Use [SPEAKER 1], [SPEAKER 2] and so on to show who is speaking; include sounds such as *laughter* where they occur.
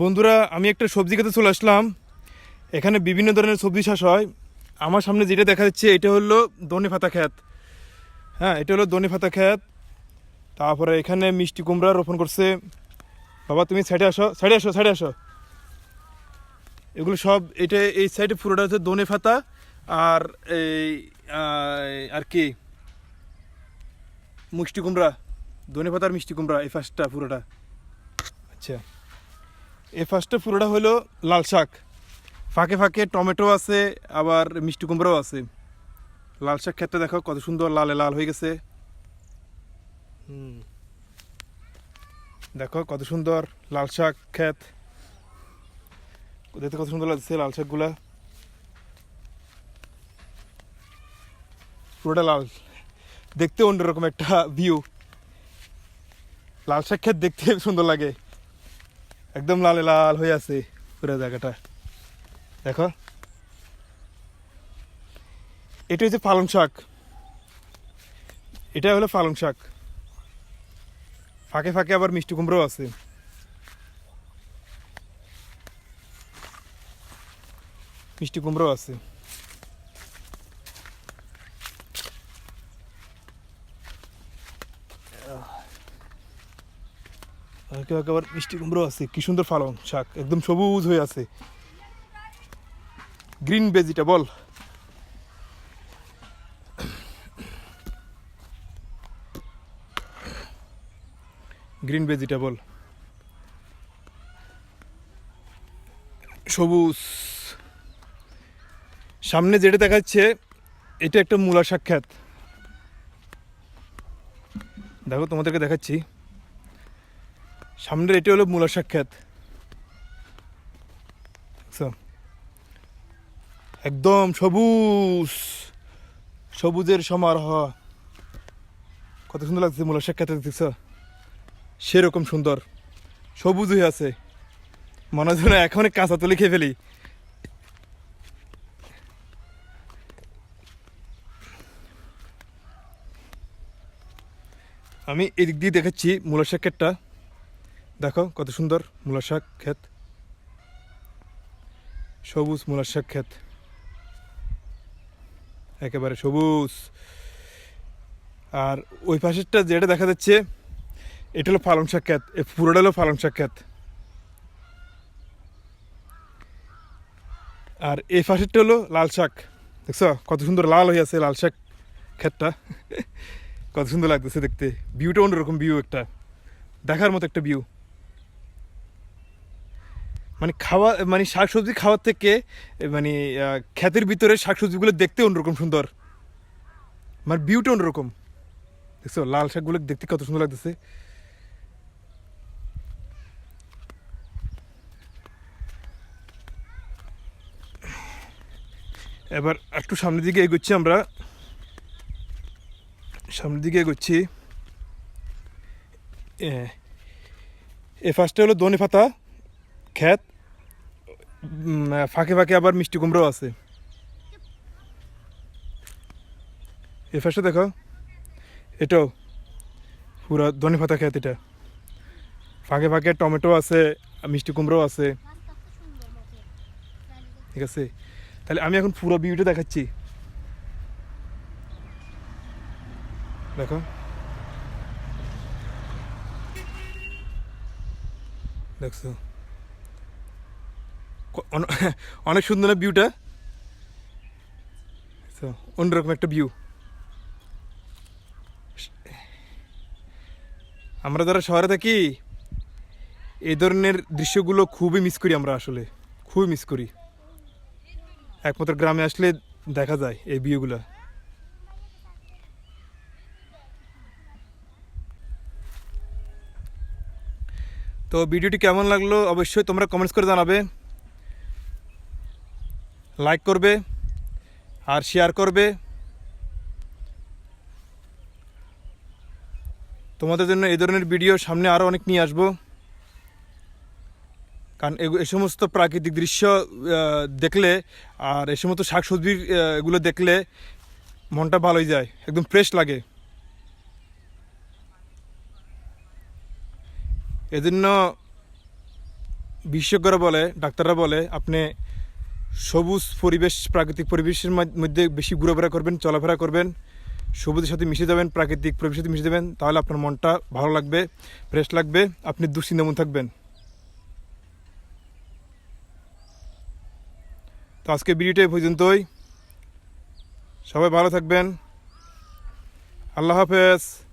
[SPEAKER 1] বন্ধুরা, আমি একটা সবজি খেতে চলে আসলাম। এখানে বিভিন্ন ধরনের সবজি চাষ হয়। আমার সামনে যেটা দেখা যাচ্ছে, এটা হলো দনে পাতা ক্ষেত। হ্যাঁ এটা হলো দনে পাতা ক্ষেত। তারপরে এখানে মিষ্টি কুমড়া রোপণ করছে। বাবা, তুমি সাইডে আসো সাইডে আসো সাইডে আসো। এগুলো সব, এটা এই সাইডে পুরোটা হচ্ছে দনে পাতা আর এই আর কি? মিষ্টি কুমড়া দনে পাতার মিষ্টি কুমড়া, এই ফার্স্টটা পুরোটা। আচ্ছা। এই ফার্স্টটা পুরোটা হলো লাল শাক। ফাঁকে ফাঁকে টমেটো আছে, আবার মিষ্টি কুমড়াও আছে। লাল শাক ক্ষেত্রে দেখো কত সুন্দর লালে লাল হয়ে গেছে। দেখো কত সুন্দর লাল শাক ক্ষেত দেখতে কত সুন্দর লাগছে লাল শাকগুলা। পুরোটা লাল। দেখতে অন্যরকম একটা ভিউ লাল শাক ক্ষেত দেখতে সুন্দর লাগে। একদম লালে লাল হয়ে আছে পুরো জায়গাটা। দেখো। এটা হচ্ছে পালং শাক। এটা হলো পালং শাক। ফাঁকে ফাঁকে আবার মিষ্টি কুমড়ো আছে। মিষ্টি কুমড়ো আছে। ফাঁকে আবার মিষ্টি কুমড়ো আছে, কি সুন্দর পালং শাক, একদম সবুজ হয়ে আছে। গ্রিন ভেজিটেবল গ্রিন ভেজিটেবল সবুজ। সামনে যেটা দেখাচ্ছে, এটা একটা মূলা ক্ষেত। দেখো তোমাদেরকে দেখাচ্ছি। সামনের এটি হলো মূলা সাক্ষাৎ। একদম সবুজ, সবুজের সমারোহ। কত সুন্দর লাগছে মূলা সাক্ষাৎ, দেখছ? সেরকম সুন্দর। সবুজ হয়ে আছে। মনে হয় যেন এখনই কাঁচা তুলে খেয়ে ফেলি। আমি এদিক দিয়ে দেখাচ্ছি মূলা শাক ক্ষেতটা দেখো কত সুন্দর মূলা শাক ক্ষেত। সবুজ মূলা শাক ক্ষেত। একেবারে সবুজ। আর ওই পাশেরটা যেটা দেখা যাচ্ছে, এটা হলো পালং শাক ক্ষেত। এই পুরোটা হলো পালং শাক ক্ষেত। আর এই পাশেরটা হলো লাল শাক। দেখছ? কত সুন্দর লাল হয়ে আছে লাল শাক ক্ষেতটা। কত সুন্দর লাগতেছে দেখতে। ভিউটা অন্যরকম ভিউ একটা। দেখার মতো একটা ভিউ মানে খাওয়া মানে শাকসবজি খাওয়ার থেকে মানে ক্ষেতের ভিতরে শাকসবজিগুলো দেখতে অন্যরকম সুন্দর। মানে ভিউটা অন্যরকম। দেখছ? লাল শাকগুলো দেখতে কত সুন্দর লাগতেছে। এবার একটু সামনের দিকে এগোচ্ছি আমরা। সামনের দিকে এগোচ্ছি। এ ফার্স্টে হলো দনে পাতা। ক্ষেত ফাঁকে ফাঁকে আবার মিষ্টি কুমড়ো আছে। এ ফার্স্টে দেখো, এটাও পুরো ধনে পাতা ক্ষেত এটা। ফাঁকে ফাঁকে টমেটো আছে, মিষ্টি কুমড়ো আছে। ঠিক আছে? তাহলে আমি এখন পুরো ভিউটা দেখাচ্ছি। দেখো। দেখছ? *laughs* অনেক সুন্দর না ভিউটা তো, অন্যরকম একটা ভিউ আমরা যারা শহরে থাকি এই ধরনের দৃশ্যগুলো খুবই মিস করি আমরা আসলে। খুবই মিস করি। একমাত্র গ্রামে আসলে দেখা যায় এই ভিউগুলো তো ভিডিওটি কেমন লাগল? অবশ্যই তোমরা কমেন্টস করে জানাবে। লাইক করবে আর শেয়ার করবে। তোমাদের জন্য এই ধরনের ভিডিও সামনে আরও অনেক নিয়ে আসব। কারণ এই সমস্ত প্রাকৃতিক দৃশ্য দেখলে আর এ সমস্ত শাকসবজির এগুলো দেখলে মনটা ভালোই যায়, একদম ফ্রেশ লাগে। এজন্য বিশেষজ্ঞরা বলে, ডাক্তাররা বলে, আপনি সবুজ পরিবেশ, প্রাকৃতিক পরিবেশের মধ্যে বেশি ঘোরাফেরা করবেন, চলাফেরা করবেন, সবুজের সাথে মিশে যাবেন, প্রাকৃতিক পরিবেশের সাথে মিশে যাবেন, তাহলে আপনার মনটা ভালো লাগবে ফ্রেশ লাগবে, আপনি দুশ্চিন্তামন থাকবেন। তো আজকে ভিডিওটা পর্যন্তই। সবাই ভালো থাকবেন। আল্লাহ হাফেজ।